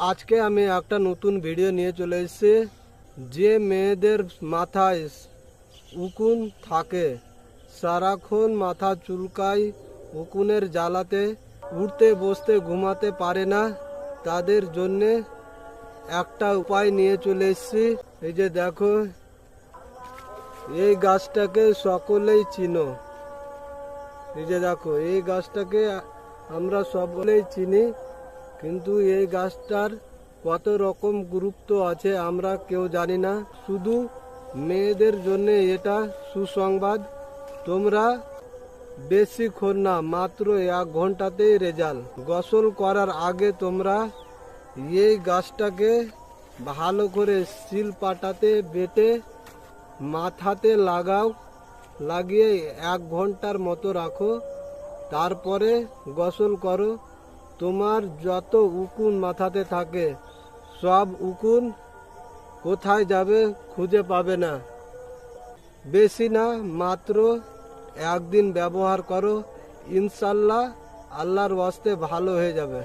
আজকে আমি একটা নতুন ভিডিও নিয়ে চলে এসেছি। যে মেয়েদের মাথায় উকুন থাকে, সারাক্ষণ মাথা চুলকায় উকুনের জ্বালাতে উঠতে বসতে ঘুমাতে পারে না। তাদের জন্যে একটা উপায় নিয়ে চলে এসেছি। এই যে দেখো, এই গাছটাকে সকলেই চিনো। এই যে দেখো, এই গাছটাকে আমরা সকলেই চিনি। কিন্তু এই গাছটার কত রকম গুরুত্ব আছে আমরা কেউ জানি না। শুধু মেয়েদের জন্য এটা সুসংবাদ। তোমরা বেশিক্ষণ না, মাত্র এক ঘন্টাতেই রেজাল্ট। গোসল করার আগে তোমরা এই গাছটাকে ভালো করে শিল পাটাতে, বেটে, মাথাতে লাগাও, লাগিয়ে এক ঘণ্টার মতো রাখো। তারপরে গোসল করো। তোমার যত উকুন মাথাতে থাকে, সব উকুন কোথায় যাবে খুঁজে পাবে না। বেশি না, মাত্র একদিন ব্যবহার করো, ইনশাল্লাহ আল্লাহর ওয়াস্তে ভালো হয়ে যাবে।